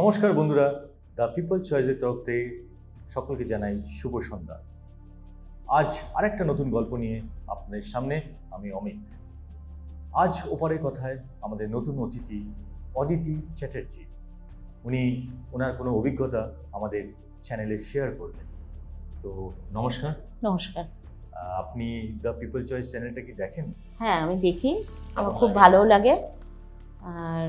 নমস্কার বন্ধুরা the people চয়েসের তরফ থেকে সকলকে জানাই শুভ সন্ধ্যা। আজ আরেকটা নতুন গল্প নিয়ে আপনাদের সামনে আমি অমিত। আজ ওপারের কথায় আমাদের নতুন অতিথি অদিতি চ্যাটার্জি। উনি ওনার কোনো অভিজ্ঞতা আমাদের চ্যানেলে শেয়ার করবেন। তো নমস্কার। নমস্কার। আপনি দ্য পিপল চয়েস চ্যানেলটা কি দেখেন? হ্যাঁ আমি দেখি। আমার খুব লাগে? ভালো লাগে। আর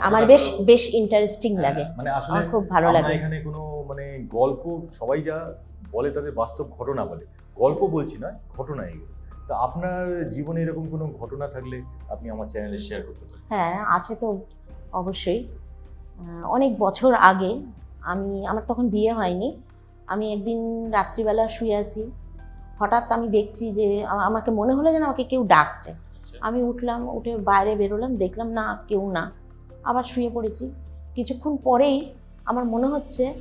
আমার বেশ বেশ ইন্টারেস্টিং লাগে। মানে আসলে খুব ভালো লাগে। এখানে কোনো মানে গল্প সবাই যা বলে তাদের বাস্তব ঘটনা বলে। গল্প বলছি না ঘটনা এগুলো তো আপনার জীবনে এরকম কোনো ঘটনা থাকলে আপনি আমার চ্যানেলে শেয়ার করতে পারেন। হ্যাঁ আছে তো অবশ্যই। অনেক বছর আগে আমি আমার তখন বিয়ে হয়নি। আমি একদিন রাত্রিবেলা শুয়ে আছি। হঠাৎ আমি দেখছি যে আমাকে মনে হলো যেন আমাকে কেউ ডাকছে। আমি উঠলাম উঠে বাইরে বেরোলাম দেখলাম না কেউ না। আবার শুয়ে পড়েছি। কিছুক্ষণ পরেই আমার মনে হচ্ছে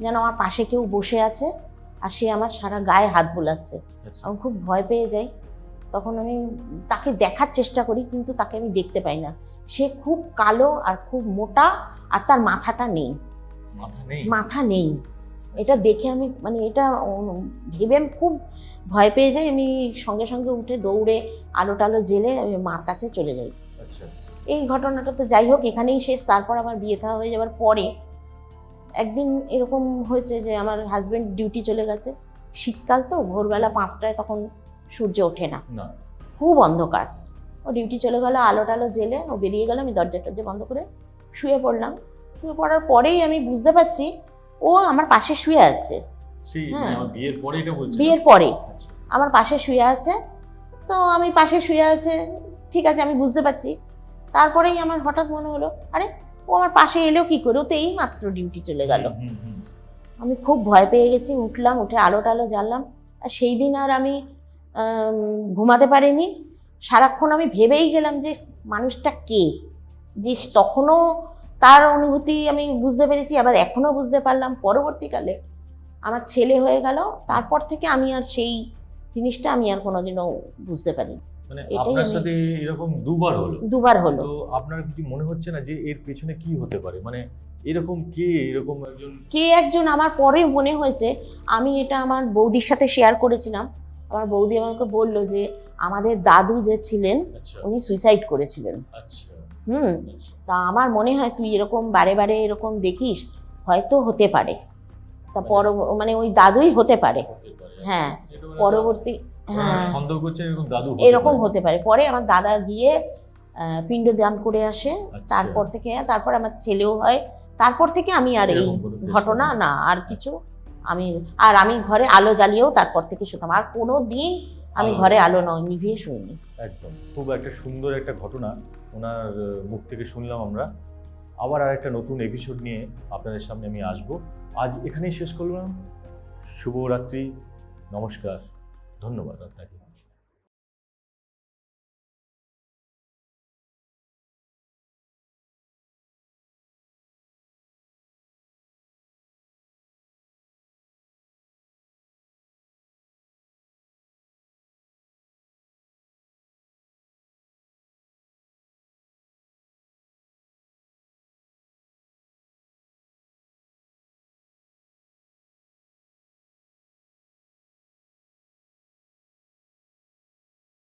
যেন আমার পাশে কেউ বসে আছে আর সে আমার সারা গায়ে হাত বোলাচ্ছে। আচ্ছা। আমি খুব ভয় পেয়ে যাই। তখন আমি তাকে দেখার চেষ্টা করি কিন্তু তাকে আমি দেখতে পাই না। সে খুব কালো আর খুব মোটা আর তার মাথাটা নেই। মাথা নেই? মাথা নেই। এটা দেখে আমি মানে এটা ভেবে আমি খুব ভয় পেয়ে যাই। আমি সঙ্গে সঙ্গে উঠে দৌড়ে আলো টালো জেলে আমি মার কাছে চলে যাই। আচ্ছা। এই ঘটনাটা তো যাই হোক এখানেই শেষ। তারপর আমার বিয়ে থাওয়া হয়ে যাওয়ার পরে একদিন এরকম হয়েছে যে আমার হাজব্যান্ড ডিউটি চলে গেছে। শীতকাল তো ভোরবেলা পাঁচটায় তখন সূর্য ওঠে না। না। খুব অন্ধকার। ও ডিউটি চলে গেল আলো টালো জেলে ও বেরিয়ে গেল। আমি দরজা টরজা বন্ধ করে শুয়ে পড়লাম। শুয়ে পড়ার পরেই আমি বুঝতে পারছি ও আমার পাশে শুয়ে আছে। বিয়ের পরে এটা বলছি বিয়ের পরে। আচ্ছা। আমার পাশে শুয়ে আছে। তো আমি পাশে শুয়ে আছে। ঠিক আছে আমি বুঝতে পারছি। তারপরেই আমার হঠাৎ মনে হলো আরে ও আমার পাশে এলো কি করে? ও তো এই মাত্র ডিউটি চলে গেল। আমি খুব ভয় পেয়ে গেছি উঠলাম উঠে আলো টালো জ্বাললাম। আর সেই দিন আর আমি ঘুমাতে পারিনি। সারাক্ষণ আমি ভেবেই গেলাম যে মানুষটা কে? যে তখনও তার অনুভূতি আমি বুঝতে পেরেছি আবার এখনও বুঝতে পারলাম পরবর্তীকালে আমার ছেলে হয়ে গেল তারপর থেকে আমি আর সেই জিনিসটা আমি আর কোনোদিনও বুঝতে পারিনি। মানে আপনার সাথে এরকম দুবার হলো। দুবার হলো। তো আপনার কিছু মনে হচ্ছে না যে এর পেছনে কি হতে পারে? মানে এরকম কে এরকম একজন? কে একজন আমার পরে মনে হয়েছে আমি এটা আমার বৌদির সাথে শেয়ার করেছিলাম। আমার বৌদি আমাকে বলল যে আমাদের দাদু যে ছিলেন আচ্ছা। উনি সুইসাইড করেছিলেন। আচ্ছা। হুম আচ্ছা তা আমার মনে হয় তুই এরকম বারে বারে এরকম দেখিস হয়তো হতে পারে। তা পর মানে ওই দাদুই হতে পারে। হ্যাঁ মানে পরবর্তী হ্যাঁ। এরকম হতে পারে। পরে। আমার দাদা গিয়ে পিণ্ডদান করে আসে। আচ্ছা। তারপর থেকে তারপর আমার ছেলেও হয়। তারপর থেকে আমি আর এই ঘটনা না আর কিছু আমি আর আমি ঘরে আলো জ্বালিয়েও তারপর থেকে শুতাম। আর কোনো দিন আমি ঘরে আলো নয় নিভিয়ে শুইনি। একদম। খুব একটা সুন্দর একটা ঘটনা ওনার মুখ থেকে শুনলাম আমরা। আবার আর একটা নতুন এপিসোড নিয়ে আপনাদের সামনে আমি আসব। আজ এখানেই শেষ করলাম। শুভরাত্রি নমস্কার। ধন্যবাদ আপনাকে।